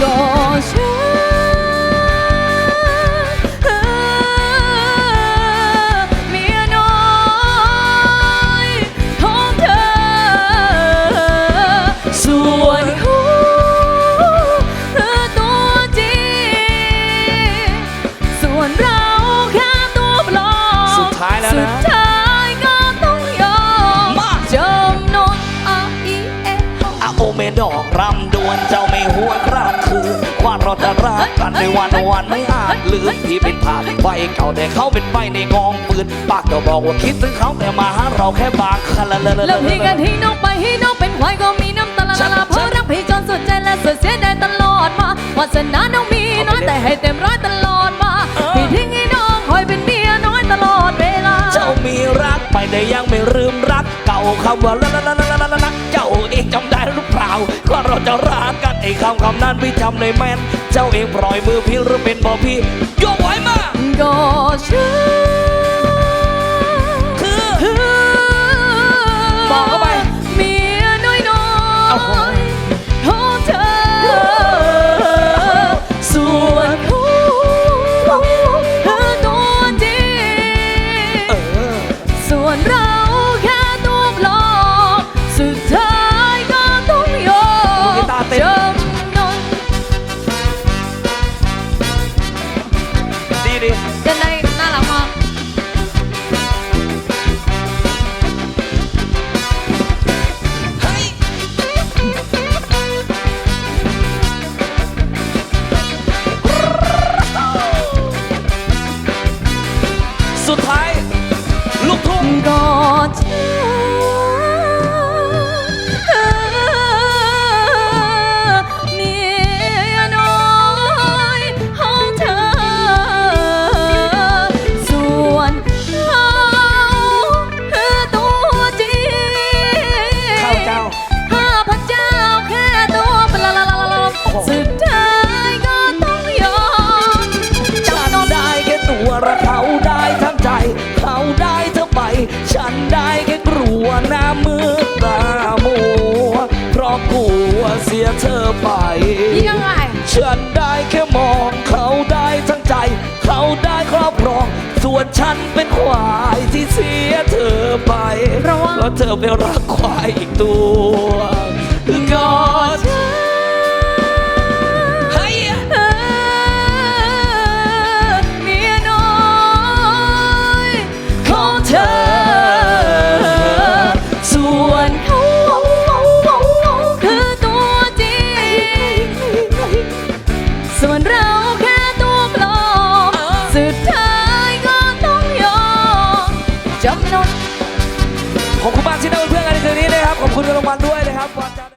ก็ฉันเมียน้อยของเธอ ส่วนเขาคือตัวจริงส่วนเราแค่ตัวปลอม สุดท้ายแล้วนะ สุดท้ายก็ต้องยอมมา จำนนอาอีเอ อาโอเมดอกรำดวนเจ้าไม่หวนรักคือว่าเราจะ รักกันในวันวันไม่อาจลืมที่เป็นผ่านไฟเก่าแต่เขาเป็นไฟในกองปืนปากก็บอกว่าคิดถึงเขาแต่มาหาเราแค่บางคันละละละเริ่มที่กันที่นกไปให้นกเป็นควายก็มีน้ำตาละละเพราะรักพี่จนสุดใจและสุดเสียดายตลอดมาวาสนาน้องมีน้อยแต่ให้เต็มร้อยตลอดมาพี่ทิ้งให้น้องคอยเป็นเมียน้อยตลอดเวลา เจ้ามีรักไปแต่ยังไม่ลืมรัก เก่าคำว่าละละละละละละเจ้าเองจำได้หรือเปล่าก็เราจะรัก ไอ้คำคำนั้นพี่จำได้แม่น เจ้าเองปล่อยมือพี่หรือเป็นบ่พี่ยกไว้มาก็ฉันคือ สุดท้าย ลูกทุ่งกอดฉั ยเธอไป ยังไง ฉันได้แค่มองเขาได้ทั้งใจ เขาได้ครอบครอง ส่วนฉันเป็นควายที่เสียเธอไป เพราะว่าแล้วเธอไปรักควายอีกตัวก ขอบคุณมากที่ได้เป็นเพื่อนกันในคืนนี้นะครับ ขอบคุณรางวัลด้วยนะครับ